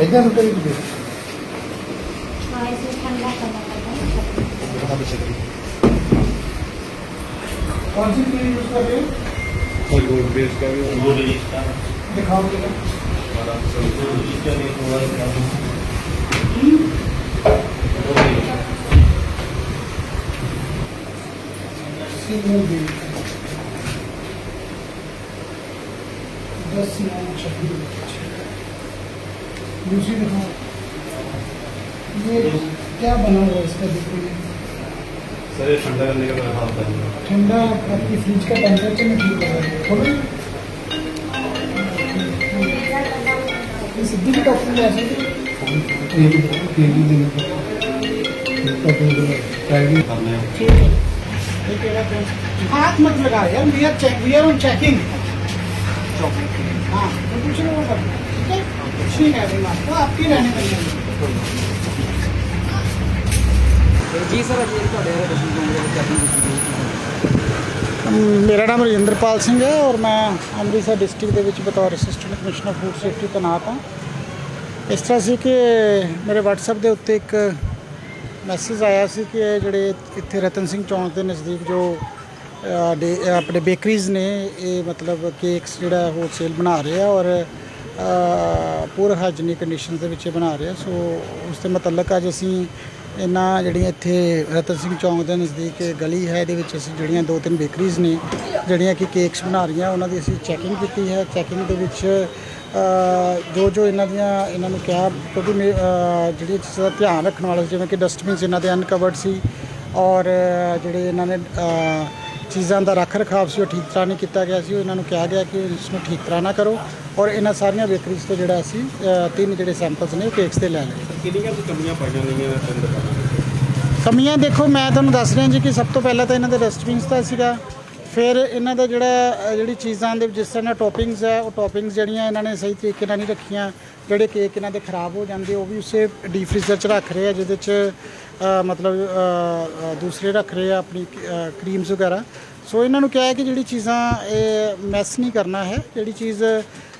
इधर रुको इधर ठंडा करना पड़ता है कौन सी क्रीम यूज कर रहे हो गुड इसका दिखाओ जरा गुड इसका भी थोड़ा सा सीमोगी दस नौ छब्बीस दूसरी दिखाओ। ये क्या बना हुआ है इसका देखो ये? सर ये ठंडा करने का मेरा हाल था। ठंडा आपकी फ्रिज का टेम्परेचर में ठीक है खोलो। सिद्धि डॉक्टर है ये हाथ मत लगा यार we are check we are on checking हाँ तो कुछ नहीं होगा ठीक है कुछ नहीं कह दूंगा आपको आपकी रहने देंगे ਜੀ ਸਰ ਅੱਜ ਤੁਹਾਡੇ ਰੇਸ਼ਨ ਤੋਂ ਜਿਹੜੇ ਚੈਕਿੰਗ ਕੀਤੀ ਗਈ ਮੇਰਾ ਨਾਮ ਰਜਿੰਦਰਪਾਲ ਸਿੰਘ ਹੈ ਔਰ ਮੈਂ ਅੰਮ੍ਰਿਤਸਰ ਡਿਸਟ੍ਰਿਕਟ ਦੇ ਵਿੱਚ ਬਤੌਰ ਅਸਿਸਟੈਂਟ ਕਮਿਸ਼ਨਰ ਫੂਡ ਸੇਫਟੀ ਤੈਨਾਤ ਹਾਂ ਇਸ ਤਰ੍ਹਾਂ ਸੀ ਕਿ ਮੇਰੇ WhatsApp ਦੇ ਉੱਤੇ ਇੱਕ ਮੈਸੇਜ ਆਇਆ ਸੀ ਕਿ ਇਹ ਜਿਹੜੇ ਇੱਥੇ ਰਤਨ ਸਿੰਘ ਚੌਂਕ ਦੇ ਨਜ਼ਦੀਕ ਜੋ ਅ, ਡੇ- ਅ, ਆਪਣੇ ਬੇਕਰੀਜ਼ ਨੇ ਇਹ ਮਤਲਬ ਕੇਕਸ ਜਿਹੜਾ ਹੋਲਸੇਲ ਬਣਾ ਰਹੇ ਆ ਔਰ ਅ, ਪੂਰ ਹਾਈਜੀਨਿਕ ਕੰਡੀਸ਼ਨ ਦੇ ਵਿੱਚ ਇਹ ਬਣਾ ਰਿਹਾ ਸੋ ਉਸ ਦੇ ਮੁਤਲਕ ਅੱਜ ਅਸੀਂ ਇਹਨਾਂ ਜਿਹੜੀਆਂ ਇੱਥੇ ਰਤਨ ਸਿੰਘ ਚੌਂਕ ਦੇ ਨਜ਼ਦੀਕ ਗਲੀ ਹੈ ਇਹਦੇ ਵਿੱਚ ਅਸੀਂ ਜਿਹੜੀਆਂ ਦੋ ਤਿੰਨ ਬੇਕਰੀਜ਼ ਨੇ ਜਿਹੜੀਆਂ ਕਿ ਕੇਕਸ ਬਣਾ ਰਹੀਆਂ ਉਹਨਾਂ ਦੀ ਅਸੀਂ ਚੈਕਿੰਗ ਕੀਤੀ ਹੈ। ਚੈਕਿੰਗ ਦੇ ਵਿੱਚ ਜੋ ਜੋ ਇਹਨਾਂ ਦੀਆਂ ਇਹਨਾਂ ਨੂੰ ਕਿਹਾ ਕਿਉਂਕਿ ਮੇ- ਜਿਹੜੀਆਂ ਚੀਜ਼ਾਂ ਦਾ ਧਿਆਨ ਰੱਖਣ ਵਾਲਾ ਸੀ, ਜਿਵੇਂ ਕਿ ਡਸਟਬਿਨਸ ਇਹਨਾਂ ਦੇ ਅਨਕਵਰਡ ਸੀ ਔਰ ਜਿਹੜੇ ਇਹਨਾਂ ਨੇ ਚੀਜ਼ਾਂ ਦਾ ਰੱਖ ਰਖਾਵ ਸੀ ਉਹ ਠੀਕ ਤਰ੍ਹਾਂ ਨਹੀਂ ਕੀਤਾ ਗਿਆ ਸੀ ਉਹ ਇਹਨਾਂ ਨੂੰ ਕਿਹਾ ਗਿਆ ਕਿ ਇਸ ਨੂੰ ਠੀਕ ਤਰ੍ਹਾਂ ਨਾ ਕਰੋ ਔਰ ਇਹਨਾਂ ਸਾਰੀਆਂ ਬੇਕਰੀਜ਼ ਤੋਂ ਜਿਹੜਾ ਅਸੀਂ ਅ, ਤਿੰਨ ਜਿਹੜੇ ਸੈਂਪਲਸ ਨੇ ਉਹ ਕੇਕਸ ਦੇ ਲੈ ਲਏ। ਕਿੰਨੀਆਂ ਕੁ ਕਮੀਆਂ ਪਾਈਆਂ ਗਈਆਂ ਤਿੰਨ ਦੁਕਾਨਾਂ ਦੇ? ਕਮੀਆਂ ਦੇਖੋ ਮੈਂ ਤੁਹਾਨੂੰ ਦੱਸ ਰਿਹਾ ਜੀ ਕਿ ਸਭ ਤੋਂ ਪਹਿਲਾਂ ਤਾਂ ਇਹਨਾਂ ਦੇ ਡਸਟਬਿਨਸ ਦਾ ਸੀਗਾ ਫਿਰ ਇਹਨਾਂ ਦਾ ਜਿਹੜਾ ਅ, ਜਿਹੜੀ ਚੀਜ਼ਾਂ ਦੇ ਜਿਸ ਤਰ੍ਹਾਂ ਟੌਪਿੰਗਸ ਹੈ ਉਹ ਟੌਪਿੰਗਸ ਜਿਹੜੀਆਂ ਇਹਨਾਂ ਨੇ ਸਹੀ ਤਰੀਕੇ ਨਾਲ ਨਹੀਂ ਰੱਖੀਆਂ ਜਿਹੜੇ ਕੇਕ ਇਹਨਾਂ ਦੇ ਖਰਾਬ ਹੋ ਜਾਂਦੇ ਉਹ ਵੀ ਉਸੇ ਡੀਪ ਫ੍ਰੀਜ਼ਰ 'ਚ ਰੱਖ ਰਹੇ ਆ ਜਿਹਦੇ 'ਚ ਅ, ਮਤਲਬ ਅ, ਅ, ਦੂਸਰੇ ਰੱਖ ਰਹੇ ਆ ਆਪਣੀ ਕਰੀਮਸ ਵਗੈਰਾ। ਸੋ ਇਹਨਾਂ ਨੂੰ ਕਿਹਾ ਹੈ ਕਿ ਜਿਹੜੀ ਚੀਜ਼ਾਂ ਇਹ ਮੈਸ ਨਹੀਂ ਕਰਨਾ ਹੈ ਜਿਹੜੀ ਚੀਜ਼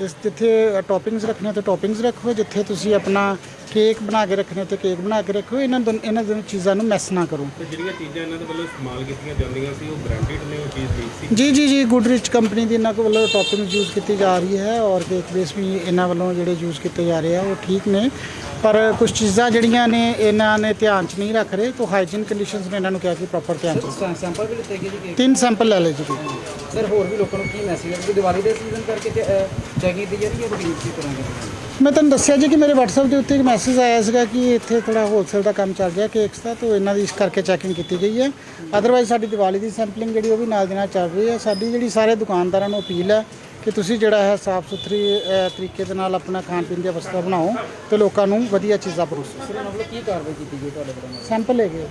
ਜਿਸ ਜਿੱਥੇ ਟੌਪਿੰਗਸ ਰੱਖਣੀਆਂ ਤੇ ਟੌਪਿੰਗਸ ਰੱਖੋ ਜਿੱਥੇ ਤੁਸੀਂ ਆਪਣਾ ਕੇਕ ਬਣਾ ਕੇ ਰੱਖਣੇ ਤੇ ਕੇਕ ਬਣਾ ਕੇ ਰੱਖੋ ਇਹਨਾਂ ਦੋਨ- ਇਹਨਾਂ ਦੋਨੋਂ ਚੀਜ਼ਾਂ ਨੂੰ ਮੈਸ ਨਾ ਕਰੋ। ਤੇ ਜਿਹੜੀਆਂ ਚੀਜ਼ਾਂ ਇਹਨਾਂ ਦੇ ਵੱਲੋਂ ਇਸਤੇਮਾਲ ਕੀਤੀਆਂ ਜਾਂਦੀਆਂ ਸੀ ਉਹ ਬ੍ਰਾਂਡਡ ਨੇ ਉਹ ਚੀਜ਼ ਠੀਕ ਸੀ? ਜੀ ਜੀ ਜੀ ਗੁੱਡਰਿਚ ਕੰਪਨੀ ਦੀ ਇਹਨਾਂ ਕੋਲ ਵੱਲੋਂ ਟੌਪਿੰਗਸ ਯੂਜ਼ ਕੀਤੀ ਜਾ ਰਹੀ ਹੈ ਔਰ ਕੇਕ ਬੇਸ ਵੀ ਇਹਨਾਂ ਵੱਲੋਂ ਜਿਹੜੇ ਯੂਜ਼ ਕੀਤੇ ਜਾ ਰਹੇ ਆ ਉਹ ਠੀਕ ਨੇ। ਪਰ ਕੁਝ ਚੀਜ਼ਾਂ ਜਿਹੜੀਆਂ ਨੇ ਇਹਨਾਂ ਨੇ ਧਿਆਨ 'ਚ ਨਹੀਂ ਰੱਖ ਰਹੇ। ਤੋਂ ਹਾਈਜੀਨ ਕੰਡੀਸ਼ਨਸ ਨੇ ਇਹਨਾਂ ਨੂੰ ਕਿਹਾ ਕਿ ਪ੍ਰੋਪਰ ਧਿਆਨ 'ਚ ਰੱਖੋ। ਸੈਂਪਲ ਵੀ ਲਿੱਤੇ ਗਏ ਜੀ ਕੇਕ? ਤਿੰਨ ਸੈਂਪਲ ਲੈ ਲਏ ਜੀ। ਸਰ ਹੋਰ ਵੀ ਲੋਕਾਂ ਨੂੰ ਕੀ ਮੈਸੇਜ ਹੈ ਕਿ ਦੀਵਾਲੀ ਦੇ ਸੀਜ਼ਨ ਕਰਕੇ ਚੈਕਿੰਗ ਕੀਤੀ ਜਾ ਰਹੀ ਹੈ ਰੂਟੀਨ ਕੀ ਦੀ ਮੈਂ ਤੁਹਾਨੂੰ ਦੱਸਿਆ ਜੀ ਕਿ ਮੇਰੇ WhatsApp ਦੇ ਉੱਤੇ ਇੱਕ ਮੈਸੇਜ ਆਇਆ ਸੀਗਾ ਕਿ ਇੱਥੇ ਥੋੜਾ ਹੋਲਸੇਲ ਦਾ ਕੰਮ ਚੱਲ ਰਿਹਾ ਕੇਕਸ ਦਾ ਤੋਂ ਇਹਨਾਂ ਦੀ ਇਸ ਕਰਕੇ ਚੈਕਿੰਗ ਕੀਤੀ ਗਈ ਹੈ। ਅਦਰਵਾਈਜ਼ ਸਾਡੀ ਦੀਵਾਲੀ ਦੀ ਸੈਂਪਲਿੰਗ ਜਿਹੜੀ ਉਹ ਵੀ ਨਾਲ ਦੀ ਨਾਲ ਚੱਲ ਰਹੀ ਹੈ। ਸਾਡੀ ਜਿਹੜੀ ਸਾਰੇ ਦੁਕਾਨਦਾਰਾਂ ਨੂੰ ਅਪੀਲ ਹੈ ਕਿ ਤੁਸੀਂ ਜਿਹੜਾ ਹੈ ਸਾਫ਼ ਸੁਥਰੀ ਤਰੀਕੇ ਦੇ ਨਾਲ ਆਪਣਾ ਖਾਣ ਪੀਣ ਦੀਆਂ ਵਸਤਾਂ ਬਣਾਓ ਤੇ ਲੋਕਾਂ ਨੂੰ ਵਧੀਆ ਚੀਜ਼ਾਂ ਪਰੋਸੋ। ਵੱਲੋਂ ਕੀ ਕਾਰਵਾਈ ਕੀਤੀ ਗਈ ਤੁਹਾਡੇ ਵੱਲੋਂ? ਸੈਂਪਲ ਲੈ ਗਏ